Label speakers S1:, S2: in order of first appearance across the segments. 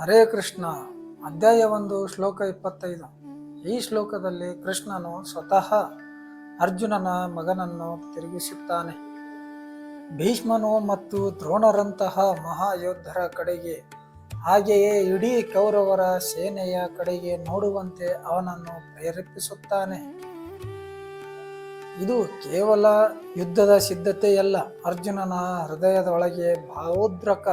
S1: ಹರೇ ಕೃಷ್ಣ, ಅಧ್ಯಾಯ ಒಂದು, ಶ್ಲೋಕ ಇಪ್ಪತ್ತೈದು. ಈ ಶ್ಲೋಕದಲ್ಲಿ ಕೃಷ್ಣನು ಸ್ವತಃ ಅರ್ಜುನನ ಮಗನನ್ನು ತಿರುಗಿಸುತ್ತಾನೆ. ಭೀಷ್ಮನು ಮತ್ತು ದ್ರೋಣರಂತಹ ಮಹಾಯೋಧರ ಕಡೆಗೆ, ಹಾಗೆಯೇ ಇಡೀ ಕೌರವರ ಸೇನೆಯ ಕಡೆಗೆ ನೋಡುವಂತೆ ಅವನನ್ನು ಪ್ರೇರೇಪಿಸುತ್ತಾನೆ. ಇದು ಕೇವಲ ಯುದ್ಧದ ಸಿದ್ಧತೆಯಲ್ಲ, ಅರ್ಜುನನ ಹೃದಯದೊಳಗೆ ಭಾವೋದ್ರಕ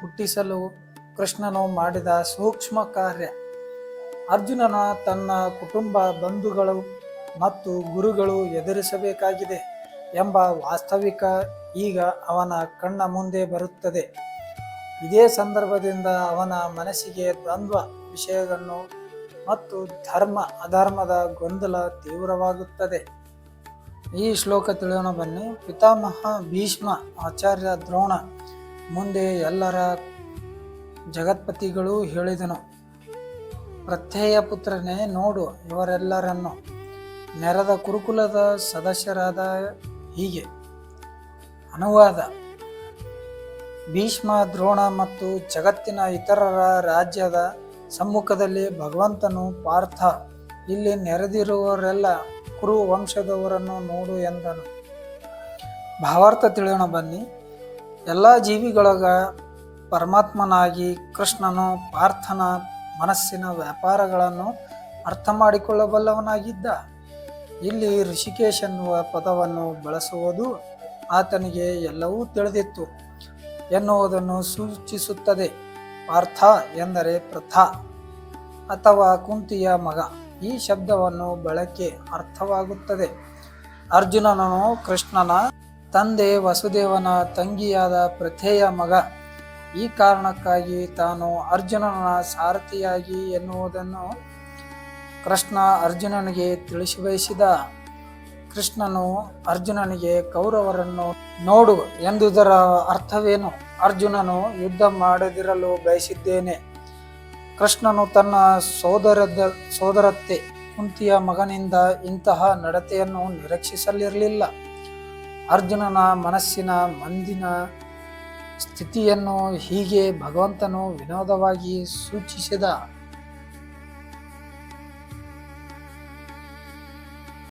S1: ಹುಟ್ಟಿಸಲು ಕೃಷ್ಣನು ಮಾಡಿದ ಸೂಕ್ಷ್ಮ ಕಾರ್ಯ. ಅರ್ಜುನನ ತನ್ನ ಕುಟುಂಬ ಬಂಧುಗಳು ಮತ್ತು ಗುರುಗಳು ಎದುರಿಸಬೇಕಾಗಿದೆ ಎಂಬ ವಾಸ್ತವಿಕ ಈಗ ಅವನ ಕಣ್ಣ ಮುಂದೆ ಬರುತ್ತದೆ. ಇದೇ ಸಂದರ್ಭದಿಂದ ಅವನ ಮನಸ್ಸಿಗೆ ದ್ವಂದ್ವ ವಿಷಯಗಳನ್ನು ಮತ್ತು ಧರ್ಮ ಅಧರ್ಮದ ಗೊಂದಲ ತೀವ್ರವಾಗುತ್ತದೆ. ಈ ಶ್ಲೋಕ ತಿಳಿಯೋಣ ಬನ್ನಿ. ಪಿತಾಮಹ ಭೀಷ್ಮ ಆಚಾರ್ಯ ದ್ರೋಣ ಮುಂದೆ ಎಲ್ಲರ ಜಗತ್ಪತಿಗಳು ಹೇಳಿದನು, ಪ್ರತ್ಯಯ ಪುತ್ರನೇ ನೋಡು ಇವರೆಲ್ಲರನ್ನು. ನೆರದ ಕುರುಕುಲದ ಸದಸ್ಯರಾದ ಹೀಗೆ. ಅನುವಾದ, ಭೀಷ್ಮ, ದ್ರೋಣ ಮತ್ತು ಜಗತ್ತಿನ ಇತರರ ರಾಜ್ಯದ ಸಮ್ಮುಖದಲ್ಲಿ ಭಗವಂತನು ಪಾರ್ಥ, ಇಲ್ಲಿ ನೆರೆದಿರುವವರೆಲ್ಲ ಕುರು ವಂಶದವರನ್ನು ನೋಡು ಎಂದನು. ಭಾವಾರ್ಥ ತಿಳಿಯೋಣ ಬನ್ನಿ, ಎಲ್ಲ ಜೀವಿಗಳೊಳಗ ಪರಮಾತ್ಮನಾಗಿ ಕೃಷ್ಣನು ಪಾರ್ಥನ ಮನಸ್ಸಿನ ವ್ಯಾಪಾರಗಳನ್ನು ಅರ್ಥ ಮಾಡಿಕೊಳ್ಳಬಲ್ಲವನಾಗಿದ್ದ ಇಲ್ಲಿ ಋಷಿಕೇಶ್ ಎನ್ನುವ ಪದವನ್ನು ಬಳಸುವುದು ಆತನಿಗೆ ಎಲ್ಲವೂ ತಿಳಿದಿತ್ತು. ಎನ್ನುವುದನ್ನು ಸೂಚಿಸುತ್ತದೆ ಪಾರ್ಥ ಎಂದರೆ ಪ್ರಥ ಅಥವಾ ಕುಂತಿಯ ಮಗ. ಈ ಶಬ್ದವನ್ನು ಬಳಕೆ ಅರ್ಥವಾಗುತ್ತದೆ. ಅರ್ಜುನನು ಕೃಷ್ಣನ ತಂದೆ ವಸುದೇವನ ತಂಗಿಯಾದ ಪ್ರಥೆಯ ಮಗ. ಈ ಕಾರಣಕ್ಕಾಗಿ ತಾನು ಅರ್ಜುನನ ಸಾರಥಿಯಾಗಿ ಎನ್ನುವುದನ್ನು ಕೃಷ್ಣ ಅರ್ಜುನನಿಗೆ ತಿಳಿಸಬಯಸಿದ ಕೃಷ್ಣನು ಅರ್ಜುನನಿಗೆ ಕೌರವರನ್ನು ನೋಡು ಎಂದುದರ ಅರ್ಥವೇನು? ಅರ್ಜುನನು ಯುದ್ಧ ಮಾಡದಿರಲು ಬಯಸಿದ್ದೇನೆ. ಕೃಷ್ಣನು ತನ್ನ ಸೋದರದ ಸೋದರತ್ತೆ, ಕುಂತಿಯ ಮಗನಿಂದ ಇಂತಹ ನಡತೆಯನ್ನು ನಿರೀಕ್ಷಿಸಲಿರಲಿಲ್ಲ. ಅರ್ಜುನನ ಮನಸ್ಸಿನ ಮಂದಿನ ಸ್ಥಿತಿಯನ್ನು ಹೀಗೆ ಭಗವಂತನು ವಿನೋದವಾಗಿ ಸೂಚಿಸಿದ